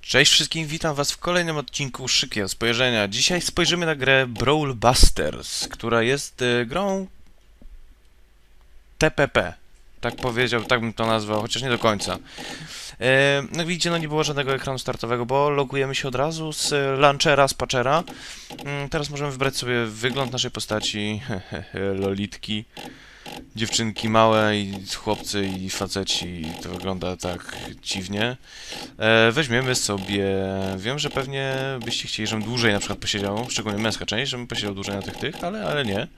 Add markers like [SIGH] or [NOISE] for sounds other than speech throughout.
Cześć wszystkim, witam was w kolejnym odcinku Szykiego Spojrzenia. Dzisiaj spojrzymy na grę Brawl Busters, która jest e, grą TPP. Tak powiedział, tak bym to nazwał, chociaż nie do końca. E, no widzicie, no nie było żadnego ekranu startowego, bo logujemy się od razu z e, launchera, z patchera. Mm, teraz możemy wybrać sobie wygląd naszej postaci, [LAUGHS] lolitki, dziewczynki małe i chłopcy i faceci, to wygląda tak dziwnie. E, weźmiemy sobie, wiem, że pewnie byście chcieli, żebym dłużej na przykład posiedział, szczególnie męska część, żebym posiedział dłużej na tych tych, ale, ale nie.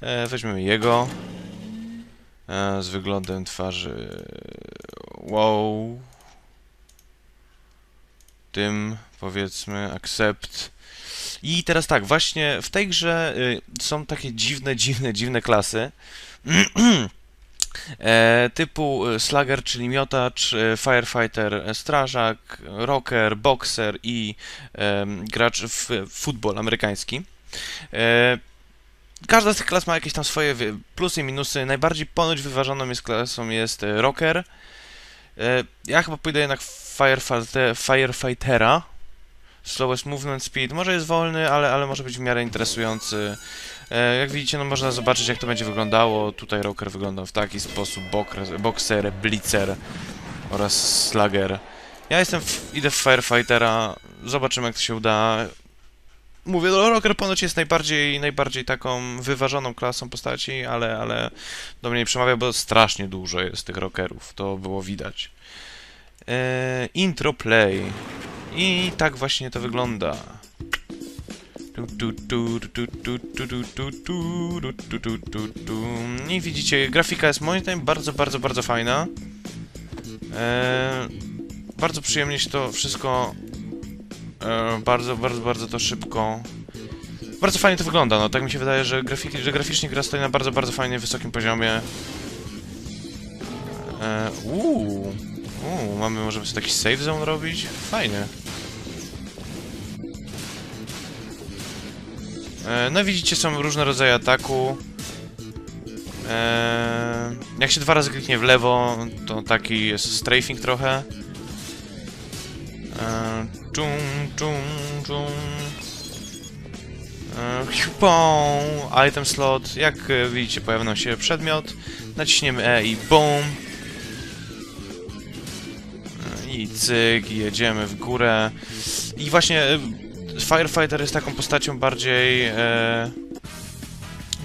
E, weźmiemy jego e, z wyglądem twarzy wow tym powiedzmy accept i teraz tak, właśnie w tej grze y, są takie dziwne, dziwne, dziwne klasy [CLEARS THROAT] e, typu y, slugger, czyli miotacz, y, firefighter, e, strażak, rocker, boxer i gracz w futbol amerykański. E, Każda z tych klas ma jakieś tam swoje plusy i minusy. Najbardziej ponoć wyważoną jest klasą jest rocker. Ja chyba pójdę jednak firefightera. Slowest movement speed. Może jest wolny, ale, ale może być w miarę interesujący. E, Jak widzicie, no można zobaczyć jak to będzie wyglądało. Tutaj rocker wyglądał w taki sposób. Boxer, blitzer oraz slugger. Ja jestem w, idę w firefightera. Zobaczymy jak to się uda. Mówię, no rocker ponoć jest najbardziej, najbardziej taką wyważoną klasą postaci, ale, ale do mnie nie przemawia, bo strasznie dużo jest tych rockerów. To było widać. E, intro play. I tak właśnie to wygląda. I widzicie, grafika jest moim zdaniem bardzo, bardzo, bardzo fajna. Eee, bardzo przyjemnie się to wszystko... Eee, bardzo, bardzo, bardzo to szybko... Bardzo fajnie to wygląda, no tak mi się wydaje, że, grafiki, że graficznie gra stoi na bardzo, bardzo fajnie wysokim poziomie. Eee, uuu uuu, mamy, możemy sobie taki save zone robić? Fajnie. E, no widzicie, są różne rodzaje ataku. E, jak się dwa razy kliknie w lewo, to taki jest strafing trochę. E, Czum, czum, czum. E, item slot. Jak e, widzicie, pojawia nam się przedmiot. Naciśniemy E i BOOM. I cyk, i jedziemy w górę. I właśnie e, Firefighter jest taką postacią bardziej... E...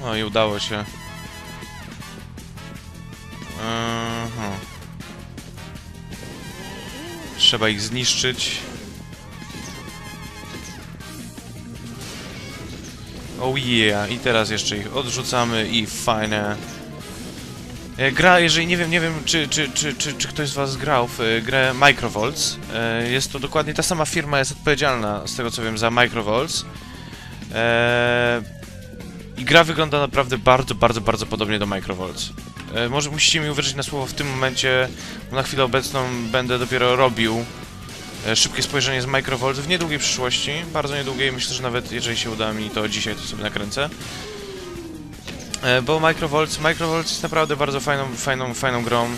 No i udało się. Trzeba ich zniszczyć. Oh yeah, i teraz jeszcze ich odrzucamy i fajne. E, Gra, jeżeli nie wiem, nie wiem, czy, czy, czy, czy, czy ktoś z was grał w e, grę Microvolts. E, Jest to dokładnie ta sama firma, jest odpowiedzialna, z tego co wiem, za Microvolts. I gra wygląda naprawdę bardzo, bardzo, bardzo podobnie do Microvolts. Może musicie mi uwierzyć na słowo w tym momencie, bo na chwilę obecną będę dopiero robił szybkie spojrzenie z Microvolts w niedługiej przyszłości, bardzo niedługiej, myślę, że nawet jeżeli się uda mi to dzisiaj, to sobie nakręcę. E, Bo Microvolts, Microvolts jest naprawdę bardzo fajną, fajną, fajną grą.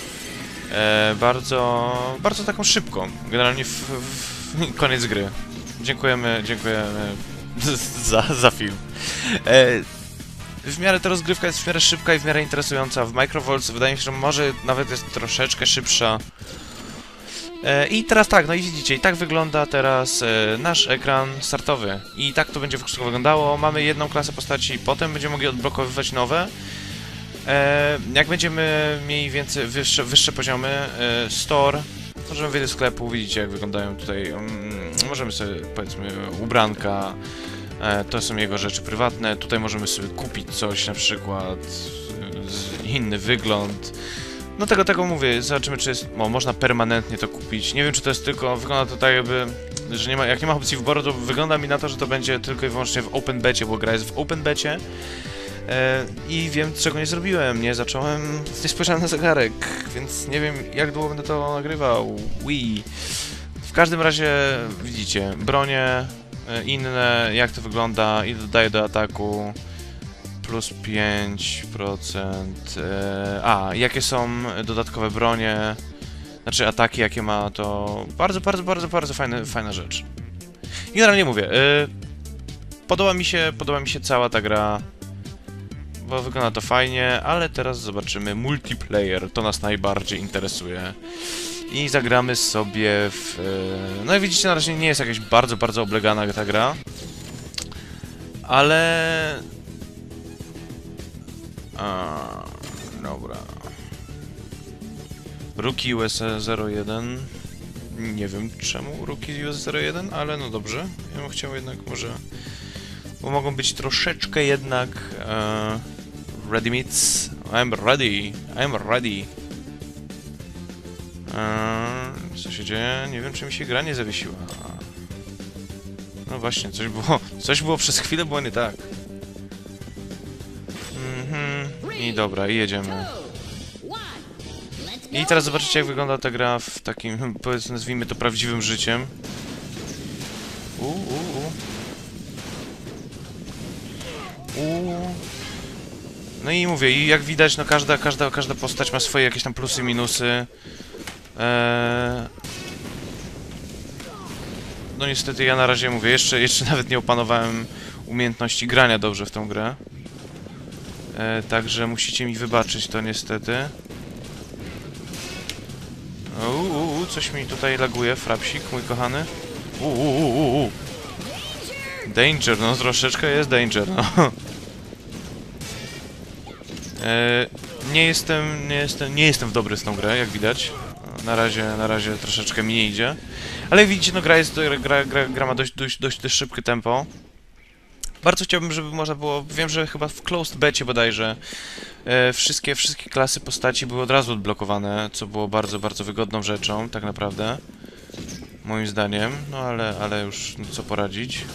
E, bardzo, bardzo taką szybką. Generalnie w, w, [LAUGHS] koniec gry. Dziękujemy, dziękujemy [LAUGHS] za, za film. E, w miarę ta rozgrywka jest w miarę szybka i w miarę interesująca. W Microvolts wydaje mi się, że może nawet jest troszeczkę szybsza. E, I teraz tak, no i widzicie, i tak wygląda teraz e, nasz ekran startowy. I tak to będzie wszystko wyglądało. Mamy jedną klasę postaci, potem będziemy mogli odblokowywać nowe. E, jak będziemy mieli więcej, wyższe, wyższe poziomy, store, możemy wyjść do sklepu, widzicie jak wyglądają tutaj, mm, możemy sobie powiedzmy ubranka, to są jego rzeczy prywatne, tutaj możemy sobie kupić coś na przykład, inny wygląd, no tego, tego mówię, zobaczymy czy jest, o, można permanentnie to kupić, nie wiem czy to jest tylko, wygląda to tak jakby, że nie ma, jak nie ma opcji wyboru, to wygląda mi na to, że to będzie tylko i wyłącznie w open becie, bo gra jest w open becie, E, I wiem, czego nie zrobiłem. Nie zacząłem, nie spojrzałem na zegarek, więc nie wiem, jak długo będę to nagrywał. Wii. W każdym razie, widzicie, bronie e, inne, jak to wygląda, i dodaję do ataku. Plus 5%. E, a, jakie są dodatkowe bronie? znaczy ataki jakie ma, to bardzo, bardzo, bardzo, bardzo fajne, fajna rzecz. Generalnie mówię, y, podoba mi się, podoba mi się cała ta gra, bo wygląda to fajnie, ale teraz zobaczymy multiplayer, to nas najbardziej interesuje. I zagramy sobie w... y, No i widzicie, na razie nie jest jakaś bardzo, bardzo oblegana ta gra, ale... A, dobra. Rookie US 01. Nie wiem czemu Rookie US 01, ale no dobrze. Ja bym chciał jednak może... Bo mogą być troszeczkę jednak... E, ready meets. I'm ready. I'm ready. E, co się dzieje? Nie wiem czy mi się gra nie zawiesiła. No właśnie, coś było... Coś było przez chwilę, było nie tak. I dobra, i jedziemy. I teraz zobaczycie jak wygląda ta gra w takim, powiedzmy, nazwijmy to prawdziwym życiem. U, u, u. U. No i mówię, i jak widać, no każda, każda, każda postać ma swoje jakieś tam plusy, minusy. Eee... No niestety ja na razie mówię, jeszcze, jeszcze [LAUGHS] nawet nie opanowałem umiejętności grania dobrze w tą grę. E, także musicie mi wybaczyć to niestety. Uuu, coś mi tutaj laguje, frapsik, mój kochany. Uuu, Danger, no troszeczkę jest danger, no. E, nie jestem, nie jestem, nie jestem w dobry z tą grę, jak widać. Na razie, na razie troszeczkę mi nie idzie. Ale jak widzicie, no gra jest, gra, gra, gra ma dość, dość, dość, szybkie tempo. Bardzo chciałbym, żeby można było, wiem, że chyba w closed becie bodajże e, wszystkie, wszystkie klasy postaci były od razu odblokowane, co było bardzo, bardzo wygodną rzeczą, tak naprawdę. Moim zdaniem, no ale, ale już no, co poradzić.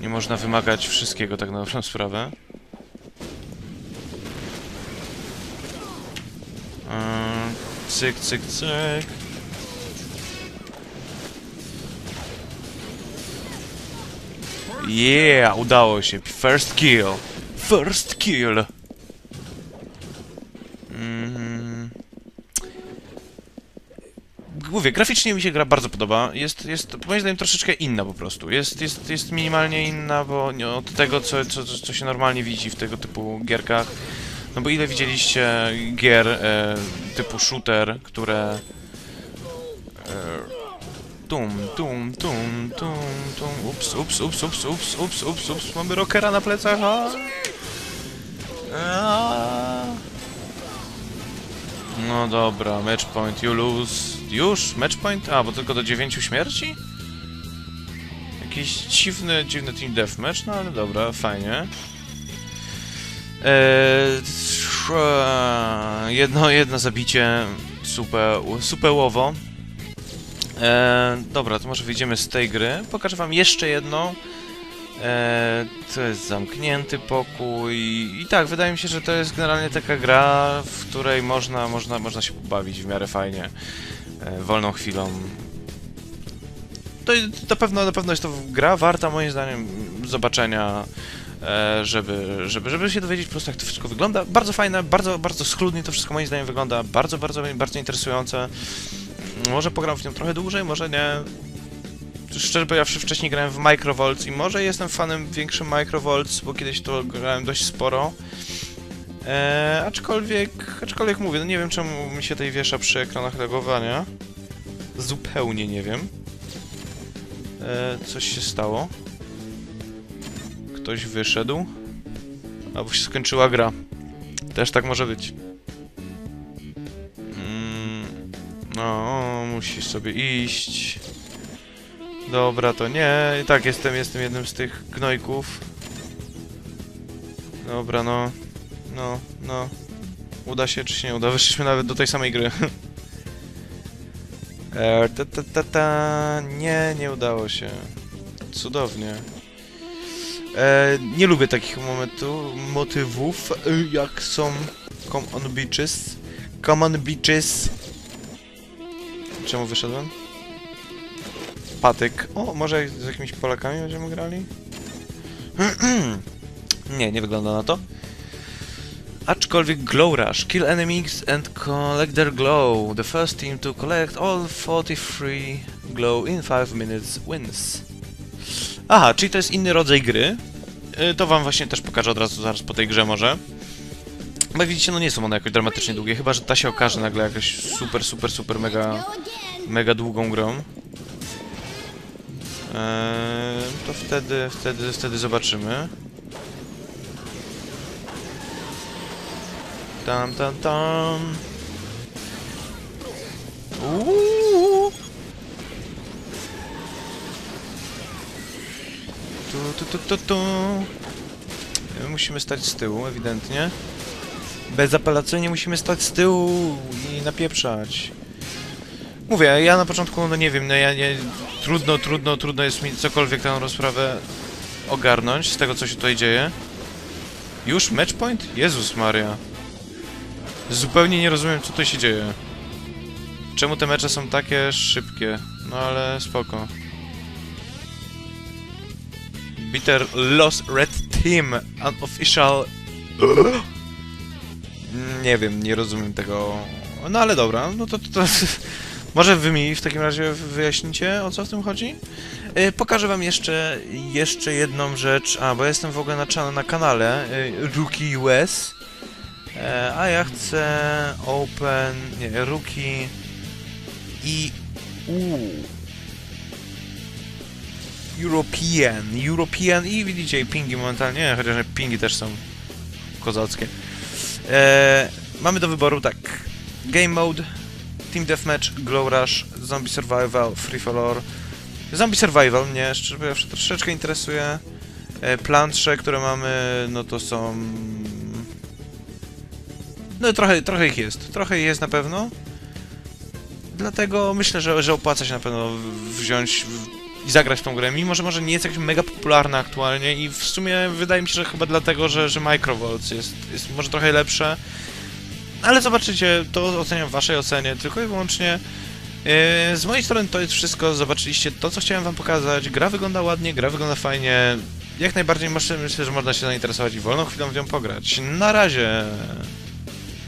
Nie można wymagać wszystkiego, tak na dobrą sprawę. Eee, cyk, cyk, cyk. Yeah, udało się. First kill. First kill. Mm. Mówię, graficznie mi się gra bardzo podoba. Jest, jest moim zdaniem troszeczkę inna po prostu. Jest, jest, jest minimalnie inna, bo nie od tego, co, co, co się normalnie widzi w tego typu gierkach. No bo ile widzieliście gier e, typu shooter, które... E, Tum, tum, tum, tum, tum. Ups, ups, ups, ups, ups, ups, ups, ups. Mamy rockera na plecach. A! No dobra, match point, you lose. Już? Match point? A, bo tylko do 9 śmierci? Jakiś dziwny, dziwny team deathmatch, no ale dobra, fajnie. Eee, jedno, jedno zabicie super, superowo. Eee, dobra, to może wyjdziemy z tej gry. Pokażę wam jeszcze jedną. Eee, to jest zamknięty pokój. I tak, wydaje mi się, że to jest generalnie taka gra, w której można, można, można się pobawić w miarę fajnie. Eee, wolną chwilą. To na pewno, na pewno jest to gra warta moim zdaniem zobaczenia, e, żeby, żeby, żeby się dowiedzieć po prostu jak to wszystko wygląda. Bardzo fajne, bardzo, bardzo schludnie to wszystko moim zdaniem wygląda, bardzo, bardzo, bardzo interesujące. Może pogram w nią trochę dłużej, może nie. Szczerze powiedziawszy, wcześniej grałem w Microvolts i może jestem fanem większym Microvolts, bo kiedyś to grałem dość sporo. Eee, aczkolwiek, aczkolwiek mówię, no nie wiem czemu mi się tej wiesza przy ekranach legowania. Zupełnie nie wiem. Eee, coś się stało. Ktoś wyszedł. Albo się skończyła gra. Też tak może być. Mm, no, musi sobie iść. Dobra, to nie. I tak jestem, jestem jednym z tych gnojków. Dobra, no. No, no. Uda się czy się nie uda? Wyszliśmy nawet do tej samej gry. [LAUGHS] E, ta, ta, ta, ta. Nie, nie udało się. Cudownie. E, nie lubię takich momentu, motywów, y, jak są Come on bitches. Come on bitches. Czemu wyszedłem? Patyk. O, może z jakimiś Polakami będziemy grali? [CLEARS THROAT] nie, nie wygląda na to. Aczkolwiek Glow Rush. Kill enemies and collect their glow. The first team to collect all 43 glow in 5 minutes wins. Aha, czyli to jest inny rodzaj gry. Y, To wam właśnie też pokażę od razu zaraz po tej grze może. Jak widzicie, no nie są one jakoś dramatycznie długie, chyba że ta się okaże nagle jakaś super, super, super mega, mega długą grą. Eee, to wtedy, wtedy, wtedy zobaczymy. Tam, tam, tam. Uuu. Tu, tu, tu, tu, tu. Musimy stać z tyłu, ewidentnie. Bezapelacyjnie musimy stać z tyłu i napieprzać. Mówię, ja na początku, no nie wiem, no ja nie... Trudno, trudno, trudno jest mi cokolwiek tę rozprawę ogarnąć z tego, co się tutaj dzieje. Już matchpoint? Jezus Maria. Zupełnie nie rozumiem, co tu się dzieje. Czemu te mecze są takie szybkie? No ale spoko. Bitter Lost Red Team Unofficial... [GASPS] Nie wiem, nie rozumiem tego. No ale dobra, no to, to, to [LAUGHS] może wy mi w takim razie wyjaśnicie o co w tym chodzi? Yy, pokażę wam jeszcze, jeszcze jedną rzecz. A, bo jestem w ogóle na, na kanale yy, Rookie US. E, a ja chcę Open, nie, Rookie i u European, European i widzicie pingi momentalnie, chociaż pingi też są kozackie. E, mamy do wyboru tak. Game Mode, Team Deathmatch, Glow Rush, Zombie Survival, Free for All. Zombie Survival mnie szczerze mówiąc troszeczkę interesuje. E, plansze, które mamy, no to są... No trochę, trochę ich jest. Trochę ich jest na pewno. Dlatego myślę, że, że opłaca się na pewno wziąć i zagrać w tą grę, mimo że może nie jest jakaś mega popularna aktualnie i w sumie wydaje mi się, że chyba dlatego, że, że Microvolts jest, jest może trochę lepsze. Ale zobaczycie, to oceniam w waszej ocenie, tylko i wyłącznie. Yy, z mojej strony to jest wszystko, zobaczyliście to, co chciałem wam pokazać. Gra wygląda ładnie, gra wygląda fajnie. Jak najbardziej myślę, że można się zainteresować i wolną chwilą w nią pograć. Na razie!